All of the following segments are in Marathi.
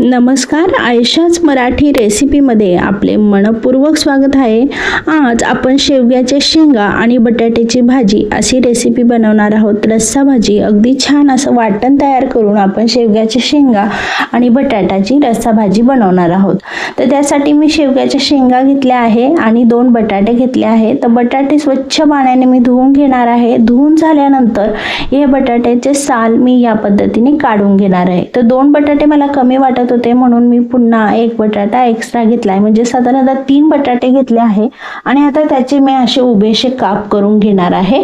नमस्कार आयशाच मराठी रेसिपीमध्ये आपले मनपूर्वक स्वागत आहे. आज आपण शेवग्याच्या शेंगा आणि बटाट्याची भाजी अशी रेसिपी बनवणार आहोत. रस्सा भाजी अगदी छान असं वाटण तयार करून आपण शेवग्याच्या शेंगा आणि बटाट्याची रस्सा भाजी बनवणार आहोत. तर त्यासाठी मी शेवग्याच्या शेंगा घेतल्या आहे आणि दोन बटाटे घेतले आहे. तर बटाटे स्वच्छ पाण्याने मी धुवून घेणार आहे. धुवून झाल्यानंतर हे बटाट्याचे साल मी या पद्धतीने काढून घेणार आहे. तर दोन बटाटे मला कमी वाटत होते म्हणून मी पुन्हा एक बटाटा एक्स्ट्रा घेतला आहे म्हणजे साधारणतः तीन बटाटे घेतले आहे आणि आता त्याचे मी असे उभेशे काप करून घेणार आहे.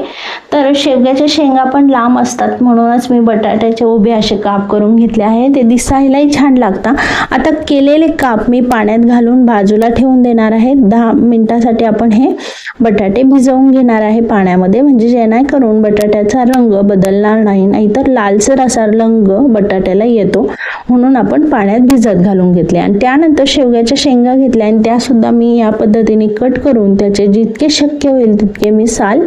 तर शेवग्याच्या शेंगा पण लांब असतात म्हणूनच मी बटाट्याचे उभे असे काप करून घेतले आहे. ते दिसायलाही छान लागतात. आता केलेले काप मी पाण्यात घालून बाजूला ठेवून देणार आहे. दहा मिनिटासाठी आपण हे बटाटे भिजवून घेणार आहे पाण्यामध्ये. म्हणजे जेणेकरून बटाट्याचा रंग बदलणार नाही नाहीतर लालसर असा रंग बटाट्याला येतो. म्हणून आपण पाण्यात भिजत घालून घेतले. आणि त्यानंतर शेवग्याच्या शेंगा घेतल्या आणि त्या सुद्धा मी या पद्धतीने कट करून त्याचे जितके शक्य होईल तितके मी साल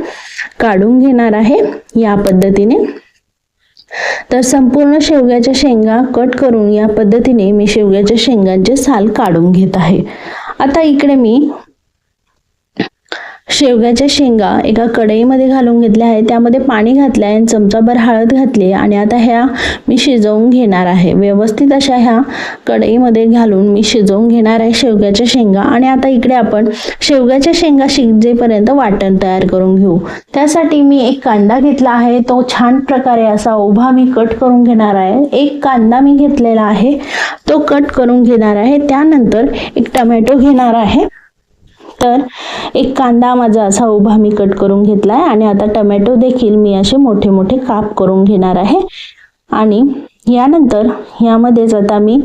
काढून घेणार आहे या पद्धतीने. तर संपूर्ण शेवग्याच्या शेंगा कट करून या पद्धतीने मी शेवग्याच्या शेंगांचे साल काढून घेत आहे. आता इकडे मी शेवग्याच्या शेंगा एका कढईमध्ये घालून घेतल्या आहे त्यामध्ये पाणी घातलं आहे आणि चमचाभर हळद घातली आणि आता ह्या मी शिजवून घेणार आहे. व्यवस्थित अशा ह्या कढईमध्ये घालून मी शिजवून घेणार आहे शेवग्याच्या शेंगा. आणि आता इकडे आपण शेवग्याच्या शेंगा शिजेपर्यंत वाटण तयार करून घेऊ. त्यासाठी मी एक कांदा घेतला आहे. तो छान प्रकारे असा उभा मी कट करून घेणार आहे. एक कांदा मी घेतलेला आहे. तो कट करून घेणार आहे. त्यानंतर एक टमॅटो घेणार आहे. तर एक कांदा माझा असा उभा मी कट करून घेतला आहे आणि आता टमॅटो देखील मी असे मोठे मोठे काप करून घेणार आहे. आणि यानंतर यामध्येच आता मी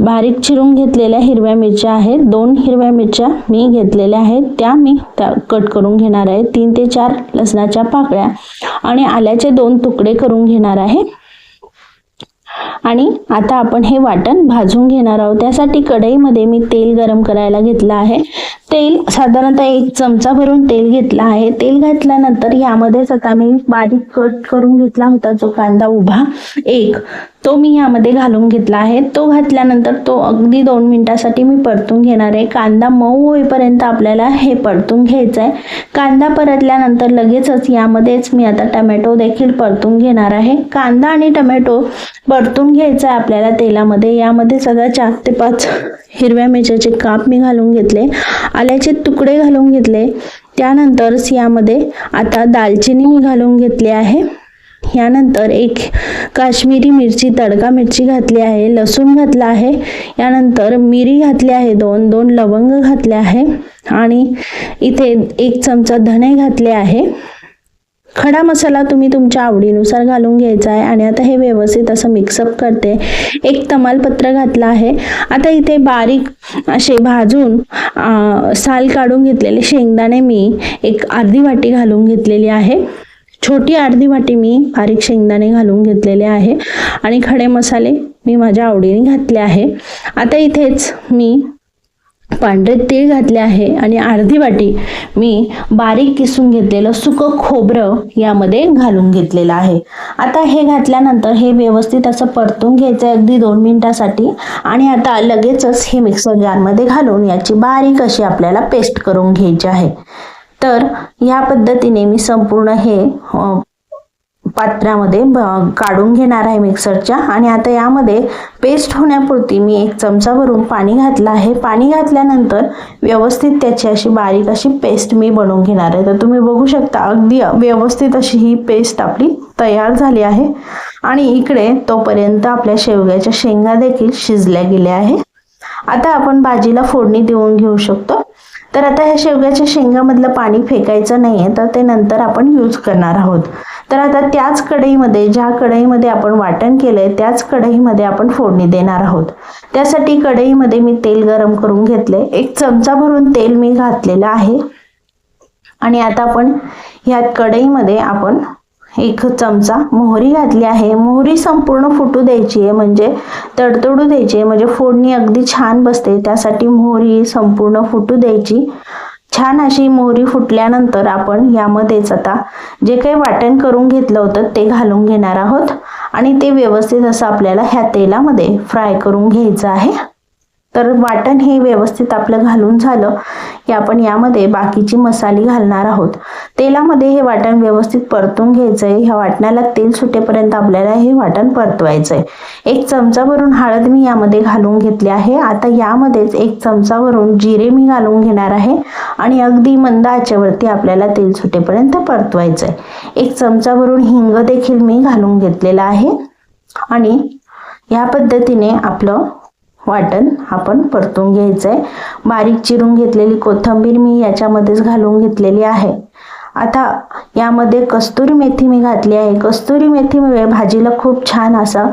बारीक चिरून घेतलेल्या हिरव्या मिरच्या आहेत. दोन हिरव्या मिरच्या मी घेतलेल्या आहेत. त्या मी त्या कट करून घेणार आहे. तीन ते चार लसणाच्या पाकळ्या आणि आल्याचे दोन तुकडे करून घेणार आहे. आणि आता आपण हे वाटण भाजून घेणार आहोत. त्यासाठी कढईमध्ये मी तेल गरम करायला घेतलं आहे. तेल साधारणतः एक चमचा भरून तेल घेतलं आहे. तेल घातल्यानंतर यामध्येच आता मी बारीक कट करून घेतला होता जो कांदा उभा. एक तो मी यामध्ये घालून घेतला आहे. तो घातल्यानंतर तो अगदी दोन मिनिटासाठी मी परतून घेणार आहे. कांदा मऊ होईपर्यंत आपल्याला हे परतून घ्यायचं आहे कांदा परतल्यानंतर लगेचच यामध्येच मी आता टमॅटो देखील परतून घेणार आहे. कांदा आणि टमॅटो परतून घ्यायचा आहे आपल्याला तेलामध्ये. यामध्ये सगळं चार ते पाच हिरव्या मिरच्याचे काप मी घालून घेतले. आल्याचे तुकडे घालून घेतले. त्यानंतरच यामध्ये आता दालचिनी मी घालून घेतली आहे. यानंतर एक काश्मीरी मिरची तडका मिरची घातली आहे लसूण घातला आहे. यानंतर मिरी घातली आहे दोन दोन लवंग घातले आहे. आणि इथे एक चमचा धणे घातले आहे. खडा मसाला तुम्ही तुमच्या आवडीनुसार घालून घ्यायचा आहे आणि आता हे व्यवस्थित असं मिक्सअप करते. एक तमालपत्र घातलं आहे. आता इथे बारीक असे भाजून साल काढून घेतलेले शेंगदाणे मी एक अर्धी वाटी घालून घेतलेली आहे. छोटी अर्धी वाटी मी बारीक शेंगदाणे घालून घेतलेले आहे. आणि खडे मसाले मी माझ्या आवडीने घातले आहे. आता इथेच मी पांढरे तीळ घातले आहे आणि अर्धी वाटी मी बारीक किसून घेतलेलं सुकं खोबरं यामध्ये घालून घेतलेलं आहे. आता हे घातल्यानंतर हे व्यवस्थित असं परतून घ्यायचं आहे अगदी दोन मिनिटासाठी आणि आता लगेचच हे मिक्सर जारमध्ये घालून याची बारीक अशी आपल्याला पेस्ट करून घ्यायची आहे. तर ह्या पद्धतीने मी संपूर्ण हे पात्रामध्ये काढून घेणार आहे मिक्सरच्या. आणि आता यामध्ये पेस्ट होण्यापुरती मी एक चमचा भरून पाणी घातलं आहे. पाणी घातल्यानंतर व्यवस्थित त्याची अशी बारीक अशी पेस्ट मी बनवून घेणार आहे. तर तुम्ही बघू शकता अगदी व्यवस्थित अशी ही पेस्ट आपली तयार झाली आहे. आणि इकडे तोपर्यंत आपल्या शेवग्याच्या शेंगा देखील शिजल्या गेल्या आहे. आता आपण भाजीला फोडणी देऊन घेऊ शकतो. तर आता ह्या शेवग्याच्या शेंगामधलं पाणी फेकायचं नाही आहे तर ते नंतर आपण यूज करणार आहोत. तर आता त्याच कढईमध्ये ज्या कढईमध्ये आपण वाटण केलंय त्याच कढईमध्ये आपण फोडणी देणार आहोत. त्यासाठी कढईमध्ये मी तेल गरम करून घेतले एक चमचा भरून तेल मी घातलेलं आहे. आणि आता आपण ह्या कढईमध्ये आपण एक चमचा मोहरी घातली आहे. मोहरी संपूर्ण फुटू द्यायची आहे म्हणजे तडतडू द्यायची आहे. म्हणजे फोडणी अगदी छान बसते. त्यासाठी मोहरी संपूर्ण फुटू द्यायची. छान अशी मोहरी फुटल्यानंतर आपण यामध्येच आता जे काही वाटण करून घेतलं होतं ते घालून घेणार आहोत. आणि ते व्यवस्थित असं आपल्याला ह्या तेलामध्ये फ्राय करून घ्यायचं आहे. तर वाटण हे व्यवस्थित आपलं घालून झालं की आपण यामध्ये बाकीची मसाले घालणार आहोत. तेलामध्ये हे वाटण व्यवस्थित परतून घ्यायचं आहे ह्या वाटणाला तेल सुटेपर्यंत आपल्याला हे वाटण परतवायचं आहे एक चमचा भरून हळद मी यामध्ये घालून घेतली आहे. आता यामध्येच एक चमचावरून जिरे मी घालून घेणार आहे आणि अगदी मंद आचेवरती आपल्याला तेल सुटेपर्यंत परतवायचं आहे एक चमचावरून हिंग देखील मी घालून घेतलेला आहे आणि या पद्धतीने आपलं वाटण आपण परतून घ्यायचं आहे बारीक चिरून घेतलेली कोथिंबीर मी याच्यामध्येच घालून घेतलेली आहे. आता यामध्ये कस्तुरी मेथी मी घातली आहे. कस्तुरी मेथीमुळे भाजीला खूप छान असा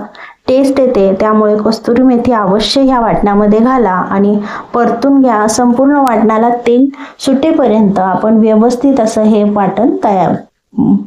टेस्ट येते. त्यामुळे कस्तुरी मेथी अवश्य ह्या वाटणामध्ये घाला आणि परतून घ्या. संपूर्ण वाटणाला तेल सुटेपर्यंत आपण व्यवस्थित असं हे वाटण तयार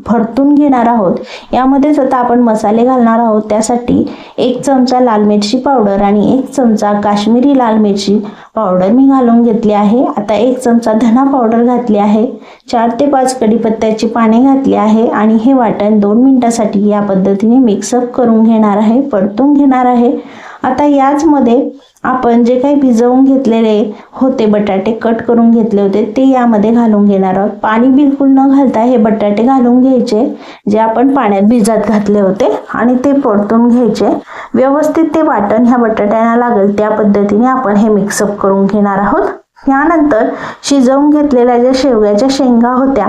परतून घेणार आहोत. यामध्येच आता आपण मसाले घालणार आहोत. त्यासाठी एक चमचा लाल मिरची पावडर आणि एक चमचा काश्मीरी लाल मिरची पावडर मी घालून घेतली आहे. आता एक चमचा धना पावडर घातली आहे. चार ते पाच कढीपत्त्याची पाने घातली आहे आणि हे वाटण दोन मिनटासाठी या पद्धतीने मिक्सअप करून घेणार आहे परतून घेणार आहे. आता याचमध्ये आपण जे काही भिजवून घेतलेले होते बटाटे कट करून घेतले होते ते यामध्ये घालून घेणार आहोत. पाणी बिलकुल न घालता हे बटाटे घालून घ्यायचे जे आपण पाण्यात भिजत घातले होते आणि ते परतून घ्यायचे. व्यवस्थित ते वाटण ह्या बटाट्यांना लागेल त्या पद्धतीने आपण हे मिक्सअप करून घेणार आहोत. यानंतर शिजवून घेतलेल्या ज्या शेवग्याच्या शेंगा होत्या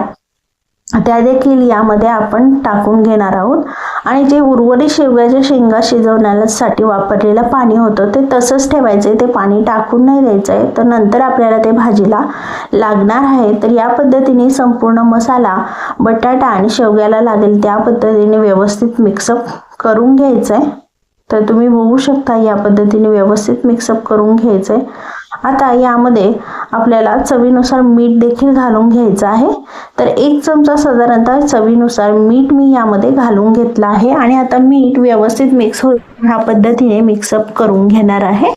त्या देखील यामध्ये आपण टाकून घेणार आहोत. आणि जे उर्वरित शेवग्याच्या शेंगा शिजवण्यासाठी वापरलेलं पाणी होतं ते तसंच ठेवायचं ते पाणी टाकून नाही द्यायचं आहे तर नंतर आपल्याला ते भाजीला लागणार आहे. तर या पद्धतीने संपूर्ण मसाला बटाटा आणि शेवग्याला लागेल त्या पद्धतीने व्यवस्थित मिक्सअप करून घ्यायचं आहे तर तुम्ही बघू शकता या पद्धतीने व्यवस्थित मिक्सअप करून घ्यायचं आहे आता यामध्ये आपल्याला चवीनुसार मीठ देखील घालून घ्यायचं आहे. तर एक चमचा साधारणतः चवीनुसार मीठ मी यामध्ये घालून घेतला आहे आणि आता मीठ व्यवस्थित मिक्स हो ह्या पद्धतीने मिक्सअप करून घेणार आहे.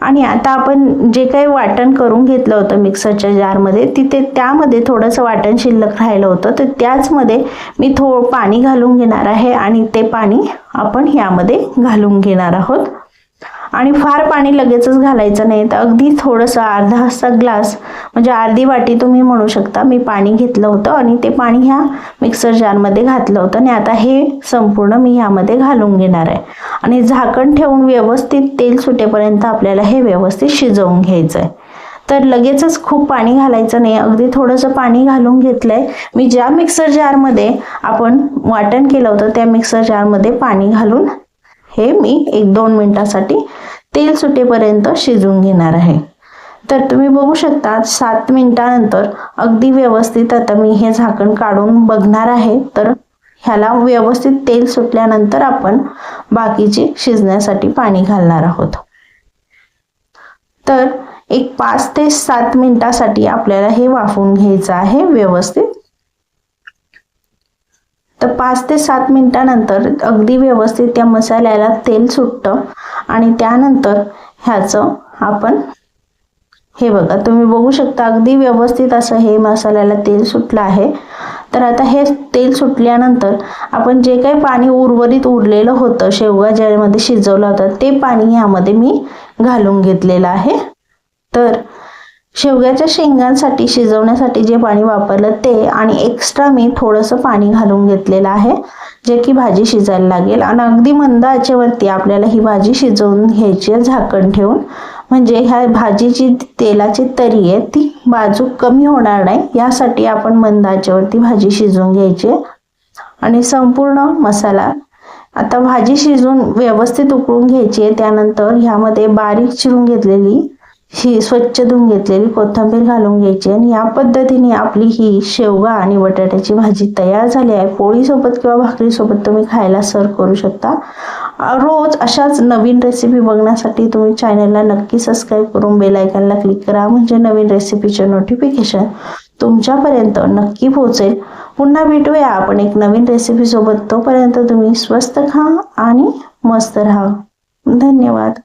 आणि आता आपण जे काही वाटण करून घेतलं होतं मिक्सरच्या जारमध्ये तिथे त्यामध्ये थोडंसं वाटण शिल्लक राहिलं होतं. तर त्याचमध्ये मी थो पाणी घालून घेणार आहे आणि ते पाणी आपण यामध्ये घालून घेणार आहोत. आणि फार पाणी लगेचच घालायचं नाही. तर अगदी थोडंसं अर्धा असा ग्लास म्हणजे अर्धी वाटी तुम्ही म्हणू शकता मी पाणी घेतलं होतं आणि ते पाणी ह्या मिक्सर जारमध्ये घातलं होतं आणि आता हे संपूर्ण मी ह्यामध्ये घालून घेणार आहे. आणि झाकण ठेवून व्यवस्थित तेल सुटेपर्यंत आपल्याला हे व्यवस्थित शिजवून घ्यायचं आहे तर लगेचच खूप पाणी घालायचं नाही. अगदी थोडंसं पाणी घालून घेतलंय. मी ज्या मिक्सर जारमध्ये आपण वाटण केलं होतं त्या मिक्सर जारमध्ये पाणी घालून हे मी एक दोन मिनिटासाठी तेल सुटेपर्यंत शिजवून घेणार आहे. तर तुम्ही बघू शकता सात मिनिटानंतर अगदी व्यवस्थित आता मी हे झाकण काढून बघणार आहे. तर ह्याला व्यवस्थित तेल सुटल्यानंतर आपण बाकीचे शिजण्यासाठी पाणी घालणार आहोत. तर एक पाच ते सात मिनिटासाठी आपल्याला हे वाफवून घ्यायचं आहे व्यवस्थित. तर पाच ते सात मिनटानंतर अगदी व्यवस्थित त्या मसाल्याला तेल सुटतं आणि त्यानंतर ह्याचं आपण हे बघा तुम्ही बघू शकता अगदी व्यवस्थित असं हे मसाल्याला तेल सुटलं आहे. तर आता हे तेल सुटल्यानंतर आपण जे काही पाणी उर्वरित उरलेलं होतं शेवगा ज्यामध्ये शिजवलं होतं ते पाणी ह्यामध्ये मी घालून घेतलेलं आहे. तर शेवग्याच्या शेंगांसाठी शिजवण्यासाठी जे पाणी वापरलं ते आणि एक्स्ट्रा मी थोडंसं पाणी घालून घेतलेलं आहे जे की भाजी शिजायला लागेल. आणि अगदी मंद आचेवरती आपल्याला ही भाजी शिजवून घ्यायची आहे झाकण ठेवून. म्हणजे ह्या भाजीची तेलाची तरी आहे ती बाजू कमी होणार नाही. यासाठी आपण मंद आचेवरती भाजी शिजवून घ्यायची आहे. आणि संपूर्ण मसाला. आता भाजी शिजून व्यवस्थित उकळून घ्यायची आहे. त्यानंतर ह्यामध्ये बारीक चिरून घेतलेली ही स्वच्छ धुवून घेतलेली कोथिंबीर घालून घ्यायची आणि या पद्धतीने आपली ही शेवगा आणि बटाट्याची भाजी तयार झाली आहे. पोळीसोबत किंवा भाकरीसोबत तुम्ही खायला सर्व करू शकता. रोज अशाच नवीन रेसिपी बघण्यासाठी तुम्ही चॅनलला नक्की सबस्क्राईब करून बेलायकनला क्लिक करा. म्हणजे नवीन रेसिपीचे नोटिफिकेशन तुमच्यापर्यंत नक्की पोहोचेल. पुन्हा भेटूया आपण एक नवीन रेसिपीसोबत तोपर्यंत तुम्ही स्वस्त खा आणि मस्त राहा. धन्यवाद.